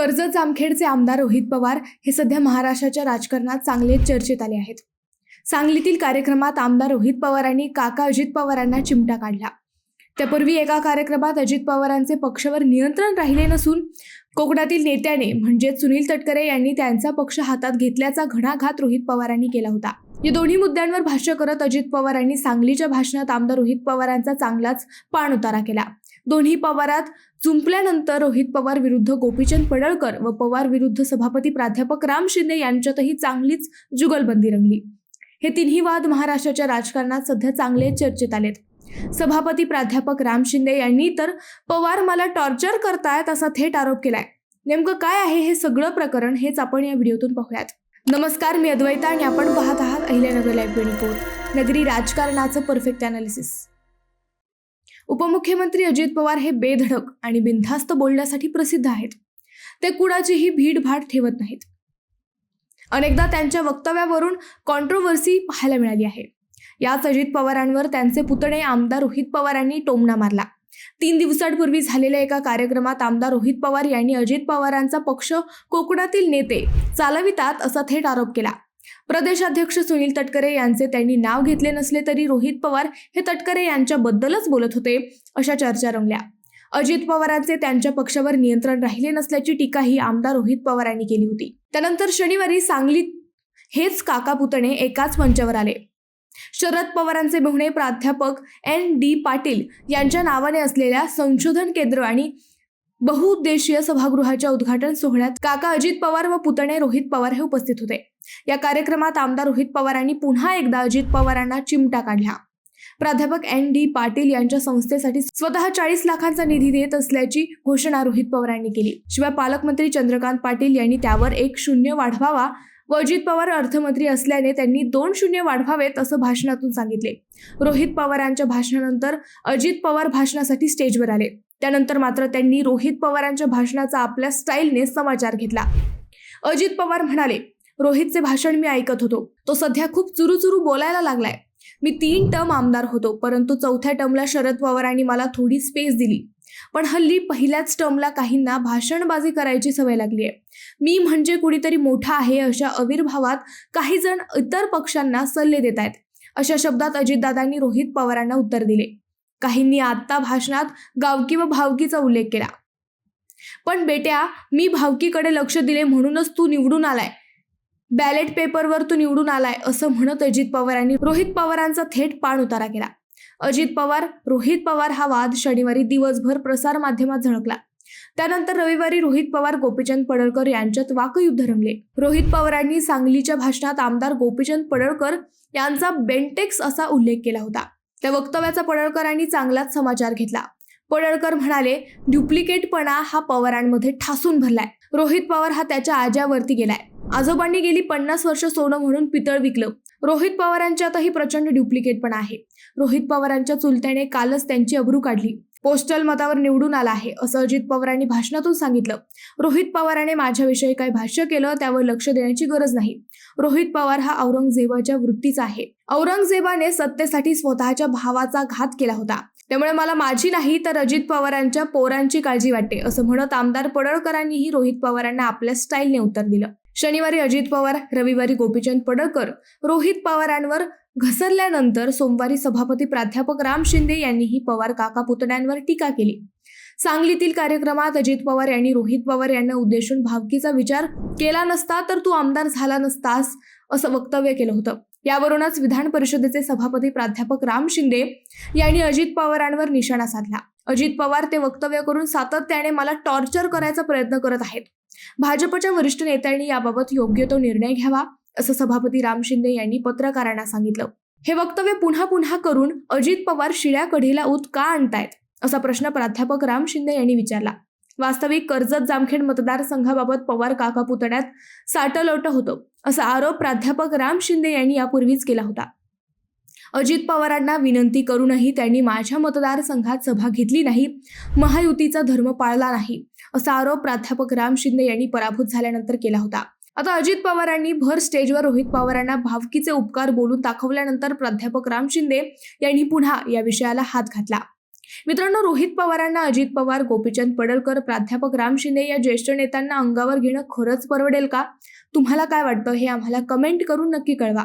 कर्जत जामखेडचे आमदार रोहित पवार हे सध्या महाराष्ट्राच्या राजकारणात चांगले चर्चेत आले आहेत. सांगलीतील कार्यक्रमात आमदार रोहित पवारांनी काका अजित पवारांना चिमटा काढला. त्यापूर्वी एका कार्यक्रमात अजित पवारांचे पक्षावर नियंत्रण राहिले नसून कोकणातील नेत्याने म्हणजेच सुनील तटकरे यांनी त्यांचा पक्ष हातात घेतल्याचा घणाघात रोहित पवारांनी केला होता. या दोन्ही मुद्द्यांवर भाष्य करत अजित पवारांनी सांगलीच्या भाषणात आमदार रोहित पवारांचा चांगलाच पाणउतारा केला. दोन्ही पवारात जुंपल्यानंतर रोहित पवार विरुद्ध गोपीचंद पडळकर व पवार विरुद्ध सभापती प्राध्यापक राम शिंदे यांच्यातही चांगलीच जुगलबंदी रंगली. हे तिन्ही वाद महाराष्ट्राच्या राजकारणात सध्या चांगले चर्चेत आलेत. सभापती प्राध्यापक राम शिंदे यांनी तर पवार मला टॉर्चर करतायत असा थेट आरोप केलाय. नेमकं काय आहे हे सगळं प्रकरण हेच आपण या व्हिडिओतून पाहूयात. नमस्कार मी अद्वैता आणि आपण पाहत आहात अहिल्यानगर लाईव्ह ट्वेंटी फोर नगरी राजकारणाचं परफेक्ट अनालिसिस उपमुख्यमंत्री अजित पवार हे बेधडक आणि बिनधास्त बोलण्यासाठी प्रसिद्ध आहेत. ते कुणाचीही भीडभाड ठेवत नाहीत. अनेकदा त्यांच्या वक्तव्यावरून कॉन्ट्रोवर्सी पाहायला मिळाली आहे. याच अजित पवारांवर त्यांचे पुतणे आमदार रोहित पवारांनी टोमणा मारला. तीन दिवसांपूर्वी झालेल्या एका कार्यक्रमात आमदार रोहित पवार यांनी अजित पवारांचा पक्ष कोकणातील नेते चालवितात असा थेट आरोप केला. प्रदेशाध्यक्ष सुनील तटकरे यांचे त्यांनी नाव घेतले नसले तरी रोहित पवार हे तटकरे यांच्याबद्दलच बोलत होते अशा चर्चा रंगल्या. अजित पवारांचे त्यांच्या पक्षावर नियंत्रण राहिले नसल्याची टीकाही आमदार रोहित पवारांनी केली होती. त्यानंतर शनिवारी सांगलीत हेच काका पुतणे एकाच मंचावर आले. शरद पवारांचे मेहुणे प्राध्यापक एन डी पाटील यांच्या नावाने असलेल्या संशोधन केंद्र आणि बहुउद्देशीय सभागृहाच्या उद्घाटन सोहळ्यात काका अजित पवार व पुतणे रोहित पवार हे उपस्थित होते. या कार्यक्रमात आमदार रोहित पवारांनी पुन्हा एकदा अजित पवारांना चिमटा काढला. प्राध्यापक एन डी पाटील यांच्या संस्थेसाठी स्वतः चाळीस लाखांचा निधी देत असल्याची घोषणा रोहित पवारांनी केली. शिवाय पालकमंत्री चंद्रकांत पाटील यांनी त्यावर एक शून्य वाढवावा व अजित पवार अर्थमंत्री असल्याने त्यांनी दोन शून्य वाढवावेत असं भाषणातून सांगितले. रोहित पवारांच्या भाषणानंतर अजित पवार भाषणासाठी स्टेजवर आले. त्यानंतर मात्र त्यांनी रोहित पवारांच्या भाषणाचा आपल्या स्टाईलने समाचार घेतला. अजित पवार म्हणाले रोहितचे भाषण मी ऐकत होतो. तो सध्या खूप चुरूचुरू बोलायला लागलाय. मी तीन टर्म आमदार होतो परंतु चौथ्या टर्मला शरद पवारांनी मला थोडी स्पेस दिली. पण हल्ली पहिल्याच टर्मला काहींना भाषणबाजी करायची सवय लागली आहे मी म्हणजे कुणीतरी मोठा आहे अशा आविर्भावात काही जण इतर पक्षांना सल्ले देत आहेत अशा शब्दात अजितदादांनी रोहित पवारांना उत्तर दिले. काहींनी आत्ता भाषणात गावकी व भावकीचा उल्लेख केला. पण बेट्या मी भावकीकडे लक्ष दिले म्हणूनच तू निवडून आलाय. बॅलेट पेपरवर तू निवडून आलाय असं म्हणत अजित पवारांनी रोहित पवारांचा थेट पाण उतारा केला. अजित पवार रोहित पवार हा वाद शनिवारी दिवसभर प्रसार माध्यमात झळकला. त्यानंतर रविवारी रोहित पवार गोपीचंद पडळकर यांच्यात वाकयुद्ध रंगले. रोहित पवारांनी सांगलीच्या भाषणात आमदार गोपीचंद पडळकर यांचा बेंटेक्स असा उल्लेख केला होता. त्या वक्तव्याचा पडळकरांनी चांगलाच समाचार घेतला. पडळकर म्हणाले ड्युप्लिकेटपणा हा पवारांमध्ये ठासून भरलाय. रोहित पवार हा त्याच्या आज्यावरती गेलाय. आजोबांनी गेली पन्नास वर्ष सोनं म्हणून पितळ विकलं. रोहित पवारांच्यातही प्रचंड ड्युप्लिकेटपणा आहे. रोहित पवारांच्या चुलत्याने कालच त्यांची अब्रू काढली. पोस्टल मतावर निवडून आला आहे असं अजित पवारांनी भाषणातून सांगितलं. रोहित पवारांनी माझ्याविषयी काही भाष्य केलं त्यावर लक्ष देण्याची गरज नाही. रोहित पवार हा औरंगजेबाच्या वृत्तीचा आहे. औरंगजेबाने सत्तेसाठी स्वतःच्या भावाचा घात केला होता. त्यामुळे मला माझी नाही तर अजित पवारांच्या पोरांची काळजी वाटते असं म्हणत आमदार पडळकरांनीही रोहित पवारांना आपल्या स्टाईलने उत्तर दिलं. शनिवारी अजित पवार रविवारी गोपीचंद पडळकर रोहित पवारांवर घसरल्यानंतर सोमवारी सभापती प्राध्यापक राम शिंदे यांनीही पवार काका पुतण्यांवर टीका केली. सांगलीतील कार्यक्रमात अजित पवार यांनी रोहित पवार यांना उद्देशून भावकीचा विचार केला नसता तर तू आमदार झाला नसतास असं वक्तव्य केलं होतं. यावरूनच विधान परिषदेचे सभापती प्राध्यापक राम शिंदे यांनी अजित पवारांवर निशाणा साधला. अजित पवार ते वक्तव्य करून सातत्याने मला टॉर्चर करायचा प्रयत्न करत आहेत. भाजपच्या वरिष्ठ नेत्यांनी याबाबत योग्य तो निर्णय घ्यावा असं सभापती राम शिंदे यांनी पत्रकारांना सांगितलं. हे वक्तव्य पुन्हा पुन्हा करून अजित पवार शिळ्या कढीला ऊत का आणतायत असा प्रश्न प्राध्यापक राम शिंदे यांनी विचारला. वास्तविक कर्जत जामखेड मतदारसंघाबाबत पवार काका पुतण्यात साटलोट होतं असा आरोप प्राध्यापक राम शिंदे यांनी यापूर्वीच केला होता. अजित पवारांना विनंती करूनही त्यांनी माझ्या मतदारसंघात सभा घेतली नाही. महायुतीचा धर्म पाळला नाही असा आरोप प्राध्यापक राम शिंदे यांनी पराभूत झाल्यानंतर केला होता. आता अजित पवारांनी भर स्टेजवर रोहित पवारांना भावकीचे उपकार बोलून दाखवल्यानंतर प्राध्यापक राम शिंदे यांनी पुन्हा या विषयाला हात घातला. मित्रांनो रोहित पवारांना अजित पवार गोपीचंद पडळकर प्राध्यापक राम शिंदे या ज्येष्ठ नेत्यांना अंगावर घेणं खरंच परवडेल का? तुम्हाला काय वाटतं हे आम्हाला कमेंट करून नक्की कळवा.